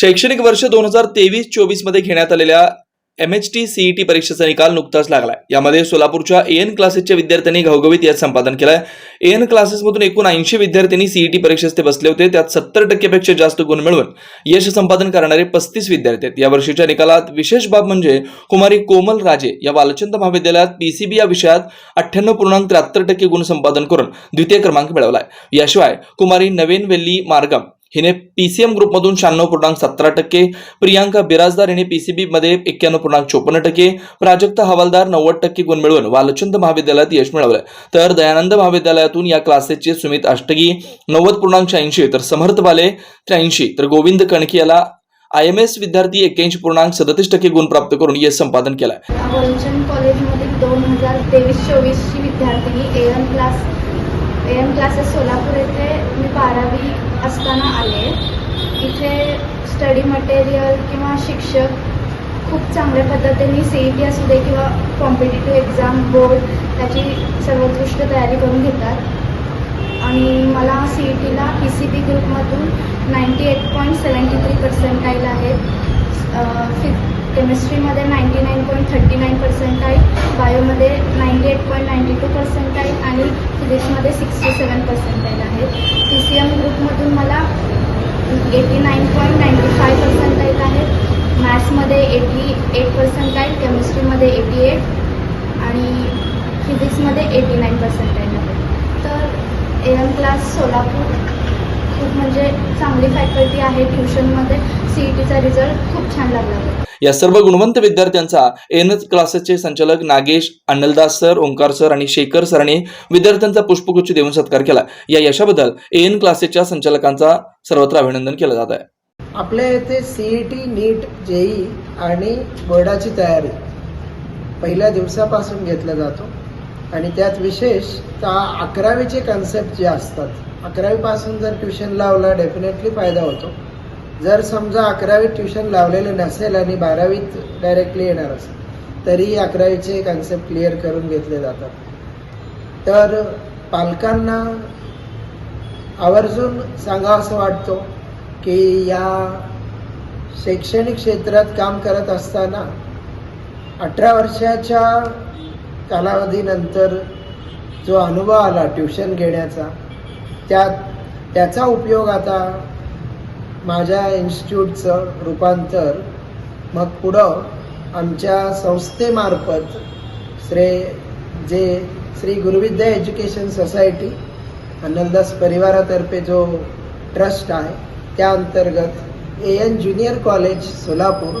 शैक्षणिक वर्ष दोन हजार तेवीस चोवीसमध्ये घेण्यात आलेल्या एम एच टी सीईटी परीक्षेचा निकाल नुकताच लागलाय. यामध्ये सोलापूरच्या ए एन क्लासेसच्या विद्यार्थ्यांनी घवघवीत यात संपादन केलंय. एन क्लासेसमधून एकूण ऐंशी विद्यार्थ्यांनी सीईटी परीक्षेस ते बसले होते. त्यात सत्तर टक्केपेक्षा जास्त गुण मिळवून यश संपादन करणारे पस्तीस विद्यार्थी आहेत. या वर्षीच्या निकालात विशेष बाब म्हणजे कुमारी कोमल राजे या बालचंद महाविद्यालयात पीसीबी या विषयात अठ्ठ्याण्णव पूर्णांक त्र्याहत्तर टक्के गुण संपादन करून द्वितीय क्रमांक मिळवलाय. याशिवाय कुमारी नवीन वेल्ली मार्गम हिने पीसीएम ग्रुपमधून शहाण्णव पूर्णांक सतरा टक्के प्रियांका बिराजदार हिने पीसीबी मध्ये एक्क्याण्णव पूर्णांक चोपन्न टक्के प्राजक्ता हवालदार नव्वद टक्के गुण मिळवून वालचंद महाविद्यालयात यश मिळवलंय तर दयानंद महाविद्यालयातून या क्लासेसचे सुमित अष्टगी नव्वद पूर्णांक शहाऐंशी तर समर्थ बाले त्र्याऐंशी तर गोविंद कणकी याला आय एम एस विद्यार्थी एक्क्याऐंशी पूर्णांक सदतीस टक्के गुण प्राप्त करून यश संपादन केलंय. दोन हजार तेवीस चोवीसची विद्यार्थिनी क्लास ए क्लासेस सोलापूर येथे बारावी असताना आले. इथे स्टडी मटेरियल किंवा शिक्षक खूप चांगल्या पद्धतीने सी ई टी असू दे किंवा कॉम्पिटेटिव्ह एक्झाम बोर्ड त्याची सर्वोत्कृष्ट तयारी करून घेतात. आणि मला सी ई टीला पी सी बी ग्रुपमधून ninety eight point seventy three percentile आहेत fifth केमिस्ट्रीमध्ये ninety nine point thirty nine percent आहे बायोमध्ये ninety eight point ninety two percent आहे आणि फिजिक्समध्ये सिक्स्टी सेवन पर्सेंटेज आहेत सी सी एम ग्रुपमधून मला eighty nine point ninety five percentile आहेत मॅथ्समध्ये एटी एट पर्सेंट आहे केमिस्ट्रीमध्ये एटी एट आणि फिजिक्समध्ये एटी नाईन पर्सेंटाईल आहे. तर ए एम क्लास सोलापूर खूप म्हणजे चांगली फॅकल्टी आहे ट्युशनमध्ये सी ई टीचा रिझल्ट खूप छान लागला. होता या सर्व गुणवंत विद्यार्थ्यांचा एन क्लासेसचे संचालक नागेश अनलदास सर ओंकार सर आणि शेखर सरांनी विद्यार्थ्यांचा पुष्पगुच्छ देऊन सत्कार केला. या यशाबद्दल एन क्लासेसच्या संचालकांचा सर्वत्र अभिनंदन केलं जात आहे. आपल्या इथे सीईटी नीट जेई आणि बोर्डाची तयारी पहिल्या दिवसापासून घेतला जातो. आणि त्यात विशेष अकरावीचे कन्सेप्ट जे असतात अकरावीपासून जर ट्युशन लावला डेफिनेटली फायदा होतो. जर समजा अकरावीत ट्युशन लावलेलं नसेल आणि बारावीत डायरेक्टली येणार असेल तरी अकरावीचे कन्सेप्ट क्लिअर करून घेतले जातात. तर पालकांना आवर्जून सांगावं असं वाटतो की या शैक्षणिक क्षेत्रात काम करत असताना अठरा वर्षाच्या कालावधीनंतर जो अनुभव आला ट्युशन घेण्याचा त्यात त्याचा उपयोग आता माझ्या इन्स्टिट्यूटचं रूपांतर. मग पुढं आमच्या संस्थेमार्फत श्रे जे श्री गुरुविद्या एज्युकेशन सोसायटी अनलदास परिवारातर्फे जो ट्रस्ट आहे त्या अंतर्गत A N junior college Solapur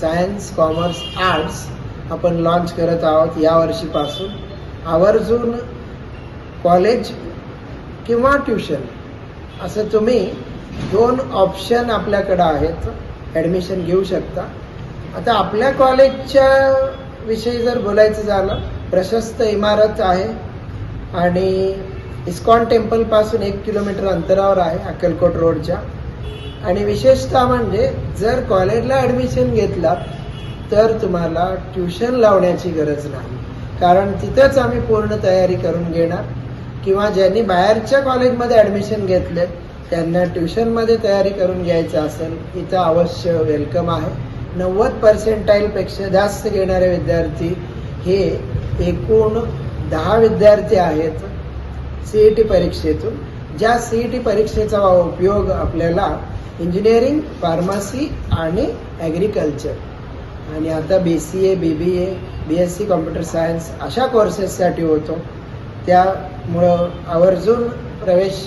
science commerce arts आपण लॉन्च करत आहोत यावर्षीपासून आवर्जून कॉलेज किंवा ट्युशन असं तुम्ही दोन ऑप्शन आपल्याकडं आहेत. ॲडमिशन घेऊ शकता. आता आपल्या कॉलेजच्या विषयी जर बोलायचं झालं प्रशस्त इमारत आहे आणि इस्कॉन टेम्पलपासून एक किलोमीटर अंतरावर आहे अक्कलकोट रोडच्या आणि विशेषतः म्हणजे जर कॉलेजला ॲडमिशन घेतलात तर तुम्हाला ट्युशन लावण्याची गरज नाही. कारण तिथंच आम्ही पूर्ण तयारी करून घेणार. किंवा ज्यांनी बाहेरच्या कॉलेजमध्ये ॲडमिशन घेतले त्यांना ट्युशनमध्ये तयारी करून घ्यायचं असेल इथं अवश्य वेलकम आहे. नव्वद पर्सेंटाईलपेक्षा जास्त घेणारे विद्यार्थी हे एकूण दहा विद्यार्थी आहेत सी ई टी परीक्षेतून. ज्या सी ई टी परीक्षेचा उपयोग आपल्याला इंजिनिअरिंग फार्मसी आणि ॲग्रिकल्चर आणि आता B C A B B A B S C computer science अशा कोर्सेससाठी होतो. त्यामुळं आवर्जून प्रवेश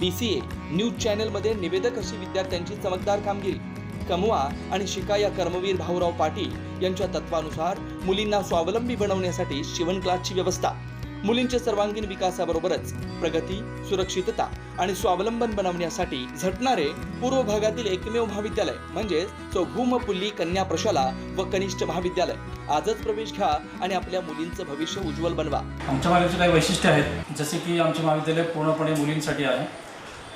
B C A news चॅनलमध्ये निवेदक अशी विद्यार्थ्यांची चमकदार कामगिरी. कमवा आणि शिका या कर्मवीर भाऊराव पाटील यांच्या तत्वानुसार मुलींना स्वावलंबी बनवण्यासाठी शिवण क्लासची व्यवस्था. मुलींच्या सर्वांगीण विकासाबरोबरच प्रगती सुरक्षितता आणि स्वावलंबन बनवण्यासाठी झटणारे पूर्व भागातील एकमेव महाविद्यालय म्हणजेच चौभूम पुल्ली कन्या प्रशाला व कनिष्ठ महाविद्यालय. आजच प्रवेश घ्या आणि आपल्या मुलींचं भविष्य उज्ज्वल बनवा. आमच्या महाविद्यालयाचे काही वैशिष्ट्य आहेत. जसे की आमचे महाविद्यालय पूर्णपणे मुलींसाठी आहे.